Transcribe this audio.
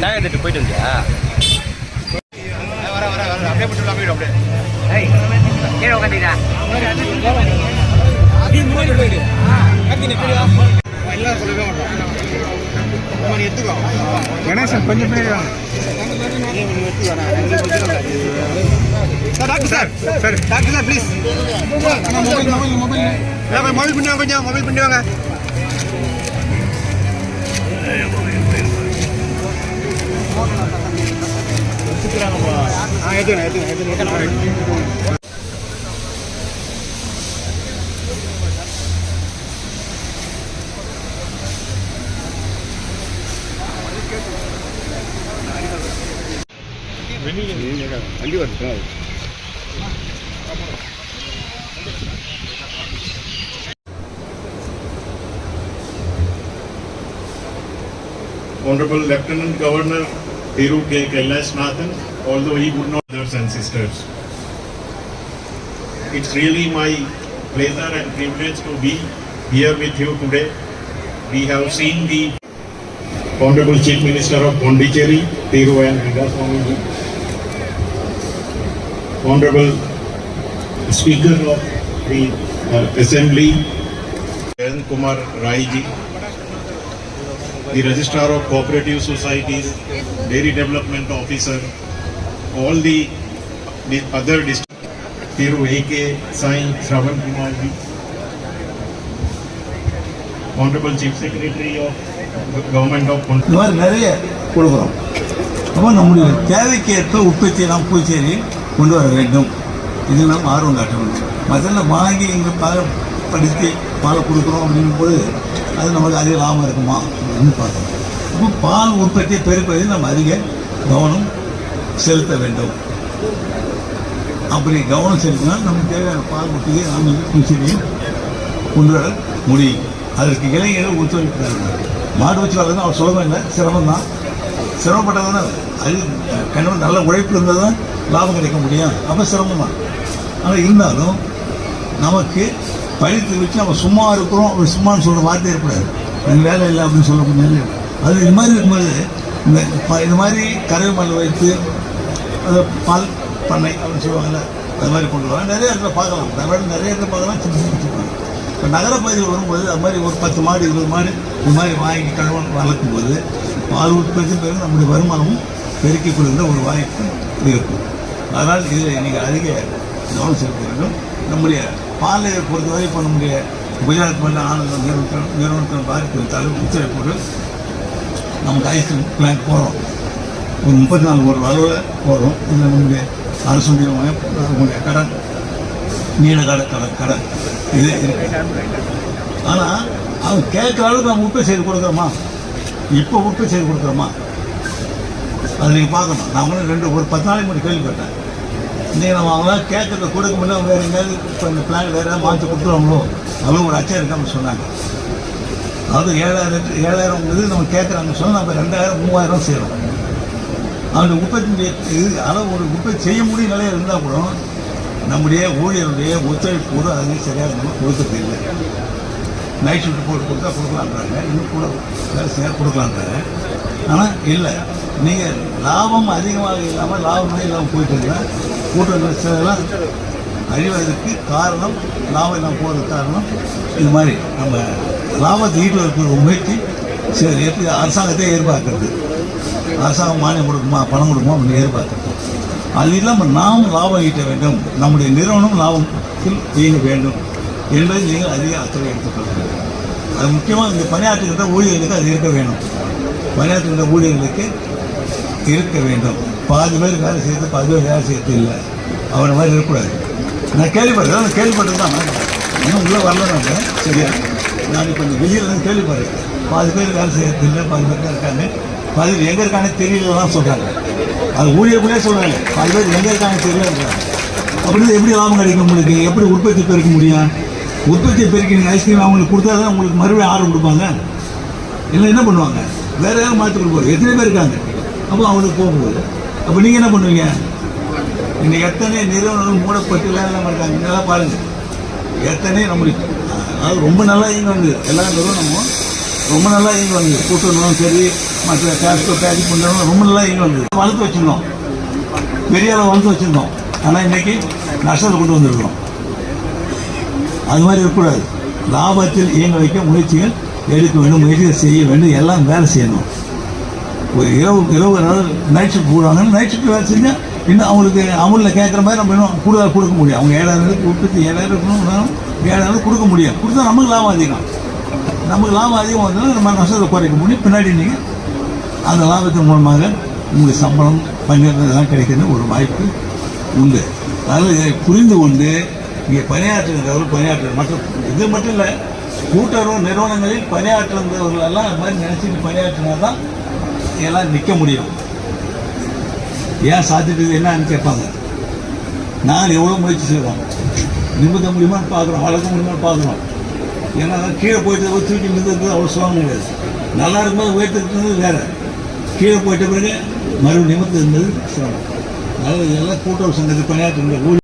தாயம் தட்டு போயிட்டு வந்தியா? வர வர வர. அப்படியே போட்டு அப்படியே. அப்படியே கீழே உட்காந்துடா கணேசன் கொஞ்சம் பேர் வாங்க. Sir doctor sir. Sir. Doctor sir please mobile mobile mobile mobile. பண்ணி வாங்க கொஞ்சம். மொபைல் பண்ணி வாங்க. ஆ எடுத்துக்கிறேன் எடுத்துக்கிறேன் எடுத்துக்கிறேன் வண்டி வருது Honorable Lieutenant Governor Thiru K. Kailasnathan, although he would not brothers and sisters. It's really my pleasure and privilege to be here with you today. We have seen the Honorable Chief Minister of Pondicherry, Thiru N. Rangaswamy Honorable Speaker of the uh, Assembly, Jayant Kumar Rai ji, the Registrar of Cooperative Societies, Dairy Development Officer, all the, the other districts, Thiru A.K. Sai Shravan Kumar ji, Honorable Chief Secretary of Government of Pondicherry, இந்த மாதிரி நிறைய கொடுக்குறோம் அப்போ நம்முடைய தேவைக்கேற்ப உற்பத்தியை நாம் புதுச்சேரி கொண்டு வர வேண்டும் இது நாம் ஆர்வம் காட்ட வேண்டும் முதல்ல வாங்கி இங்கே பால் படித்து பாலை கொடுக்குறோம் அப்படிங்கும் போது அது நமக்கு அதிக லாபம் இருக்குமா? அப்படின்னு பார்க்கணும். அப்போ பால் உற்பத்தியை பெருப்பதில் நம்ம அதிக கவனம் செலுத்த வேண்டும். அப்படி கவனம் செலுத்தினால் நமக்கு தேவையான பால் உற்பத்தியை நாம் வந்து கொண்டு வர முடியும். அதற்கு இளைஞர்கள் ஒத்துழைப்பு மாடு வச்சு வளர்ந்து அவர் சுலபம் இல்லை. சிரமம் தான். சிரமப்பட்டதுன்னா அது கண்டிப்பாக நல்ல உழைப்பு இருந்தால் தான் லாபம் கிடைக்க முடியும். அப்போ சிரமம் தான். ஆனால் இருந்தாலும் நமக்கு படித்து வச்சு நம்ம சும்மா இருக்கிறோம் அப்படி சும்மான்னு சொல்கிற வார்த்தை இருக்கக்கூடாது எனக்கு வேலை இல்லை அப்படின்னு சொல்ல முடியாது. அது இது மாதிரி இருக்கும்போது இந்த ப- இது மாதிரி கறவை மண் வைத்து அது பால் பண்ணை அப்படின்னு சொல்லுவாங்கல்ல அது மாதிரி கொண்டு வராங்க நிறைய இடத்துல பார்க்கலாம். தமிழ்நாடு நிறைய இடத்துல பார்க்கலாம் சின்ன சின்ன இப்போ நகரப்பகுதியில் வரும்போது அது மாதிரி ஒரு பத்து மாடு இருபது மாடு இது மாதிரி வாங்கி கழுவன் வளர்க்கும் போது பால் உற்பத்தி பிறகு நம்முடைய வருமானமும் பெருக்கிக் கொள்கின்ற ஒரு வாய்ப்பு இருக்கும். அதனால் இதில் நீங்கள் அதிக கவனம் செலுத்த வேண்டும். நம்முடைய பாலையை பொறுத்தவரை இப்போ நம்முடைய குஜராத் பண்ண ஆனந்தம் நிறுவனத்தில் நிறுவனத்தின் பாதிப்பு தலைவர் ஒத்துழைப்போடு நமக்கு ஐஸ்கிரீம் பிளான் போகிறோம் ஒரு முப்பத்தி நாலு ஒரு அளவில் போகிறோம் இதில் நம்முடைய அரசுடைய நம்முடைய கடன் நீண்ட கால கடன் கடன். இது ஆனால் அவங்க கேட்குற அளவுக்கு நம்ம உற்பத்தி செய்து கொடுக்குறோமா? இப்போ உற்பத்தி செய்து கொடுக்குறோமா? அதை நீங்கள் பார்க்கணும். நான் ரெண்டு ஒரு பத்து நாளைக்கு முன்னாடி கேள்விப்பட்டேன். நீங்கள் நம்ம அவங்களாம் கேட்கறத கொடுக்க முடியல வேறு எங்கேயாவது இப்போ இந்த பிளான் வேறு ஏதாவது மாற்றி கொடுத்துருவாங்களோ? அதுவும் ஒரு அச்சம் இருக்காமல் சொன்னாங்க. அதாவது ஏழாயிரம் ஏழாயிரம் இது நம்ம கேட்குறாங்க சொன்னால் நம்ம ரெண்டாயிரம் மூவாயிரம் செய்கிறோம் அந்த உற்பத்தி இது அளவு ஒரு உற்பத்தி செய்ய முடியும் நிலையில் இருந்தால் கூட நம்முடைய ஊழியருடைய ஒத்துழைப்போடு அதுவே சரியாக நம்ம கொடுக்கறது இல்லை. நைட் ஷிஃப்ட் போட்டு கொடுத்தா கொடுக்கலான்றாங்க இன்னும் கூட வேலை செய்ய கொடுக்கலான்றாங்க ஆனால் இல்லை. நீங்கள் லாபம் அதிகமாக இல்லாமல் லாபமே இல்லாமல் போயிட்டு இருந்தால் கூட்டம் சிலதெல்லாம் அழிவதற்கு காரணம் லாபம் நாம் போகிறதுக்கு காரணம். இது மாதிரி நம்ம லாபத்தை ஈட்டு இருக்கிற முயற்சி. சரி எப்படி அரசாங்கத்தை எதிர்பார்க்கறது? அரசாங்கம் மானியம் கொடுக்குமா பணம் கொடுக்குமா அப்படின்னு எதிர்பார்க்கறது. அது இல்லாமல் நாம் லாபம் ஈட்ட வேண்டும். நம்முடைய நிறுவனம் லாபத்தில் இயங்க வேண்டும் என்பதை நீங்கள் அதிக அக்கறை எடுத்துக்கொள்ள அது முக்கியமாக இந்த பணியாற்றுகின்ற ஊழியர்களுக்கு அது இருக்க வேண்டும். பணியாற்றுகின்ற ஊழியர்களுக்கு இருக்க வேண்டும். பாதி பேர் வேலை செய்யறது பாதி பேர் வேலை செய்யறது இல்லை. அவரை மாதிரி இருக்கக்கூடாது. நான் கேள்விப்பட்டேன் நான் கேள்விப்பட்டது தான் இன்னும் உள்ளே வரல நான். சரியா? நான் இப்போ இந்த வெளியில் தான் கேள்விப்படுறேன். பாதி பேர் வேலை செய்யறது இல்லை பாதி பேர் தான் இருக்காங்க. பாதி பேர் எங்கே இருக்காங்கன்னு தெரியலலாம் சொல்கிறாங்க அது ஊழியர்களே சொல்கிறாங்க பாதி பேர் எங்கே இருக்காங்க தெரியலன்றாங்க அப்படின்னு எப்படி லாபம் கிடைக்கும் உங்களுக்கு? எப்படி உற்பத்தி பெருக்க முடியும்? உற்பத்தி பெருக்கி நீங்கள் ஐஸ்கிரீம் அவங்களுக்கு கொடுத்தா தான் உங்களுக்கு மறுபடியும் ஆர்டர் கொடுப்பாங்க. இல்லை என்ன பண்ணுவாங்க? வேறு யாரும் மாற்றி கொடுப்பாங்க. எத்தனை பேர் இருக்காங்க? அப்போ அவங்களுக்கு போகும்போது அப்போ நீங்கள் என்ன பண்ணுவீங்க? இன்னைக்கு எத்தனை நிறுவனங்கள் மூடப்பட்டு வேலை இல்லாமல் இருக்காங்க நல்லா பாருங்கள் எத்தனை நம்மளுக்கு அதாவது ரொம்ப நல்லா இயங்கி வந்து எல்லா நிறுவனமும் ரொம்ப நல்லா இயங்கி வந்து கூட்டணும் சரி மற்ற காஸ்டோ பேக்கெட் பண்ணுறவங்க ரொம்ப நல்லா இயங்கி வந்து வளர்த்து வச்சிருந்தோம். பெரிய அளவு வளர்த்து வச்சுருந்தோம். ஆனால் இன்றைக்கி நஷ்டத்தை கொண்டு வந்திருக்கிறோம். அது மாதிரி இருக்கக்கூடாது. லாபத்தில் இயங்க வைக்க முயற்சிகள் எடுக்க வேண்டும் முயற்சிகள் செய்ய வேண்டும். எல்லாம் வேலை செய்யணும். ஒரு இரவு இரவு நைட் ஷிஃப்ட் போடுவாங்க நைட் ஷிஃப்ட் வேலை செஞ்சால் இன்னும் அவங்களுக்கு அமுலில் கேட்குற மாதிரி நம்ம இன்னும் கூடுதலாக கொடுக்க முடியும். அவங்க ஏழாயிரம் உற்பத்தி ஏழாயிரம் இருக்கணும் ஏழாயிரம் கொடுக்க முடியும் கொடுத்தா நமக்கு லாபம் அதிகம். நமக்கு லாபம் அதிகம் வந்ததுன்னா நம்ம நஷ்டத்தை குறைக்க முடியும். பின்னாடி நீங்கள் அந்த லாபத்தின் மூலமாக உங்களுக்கு சம்பளம் பணியிடம் இதெல்லாம் கிடைக்கிற ஒரு வாய்ப்பு உண்டு. அதனால் இதை புரிந்து கொண்டு இங்கே பணியாற்றுகிறவர்கள் பணியாற்ற மற்ற இது மட்டும் இல்லை கூட்டுறவு நிறுவனங்களில் பணியாற்றுகிறவர்கள் எல்லாம் அது மாதிரி நினச்சிட்டு பணியாற்றினா தான் எல்லாம் நிற்க முடியும். ஏன் சாத்திட்டு என்னன்னு கேட்பாங்க. நான் எவ்வளோ முயற்சி செய்வோம் நிமித்த முடியுமான்னு பார்க்குறோம் வளர்க்க முடியுமான்னு பார்க்குறோம். ஏன்னா கீழே போயிட்டு தூக்கி நிறுத்துறது அவ்வளோ சுலபம் கிடையாது. நல்லா இருக்கும்போது உயர்த்திருக்கிறது வேற. கீழே போயிட்ட பிறகு மறுபடியும் நிமித்து இருந்தது சிரமம் அதாவது இதெல்லாம் கூட்டுறவு சங்கத்தில் பணியாற்றுகிற ஊழியர்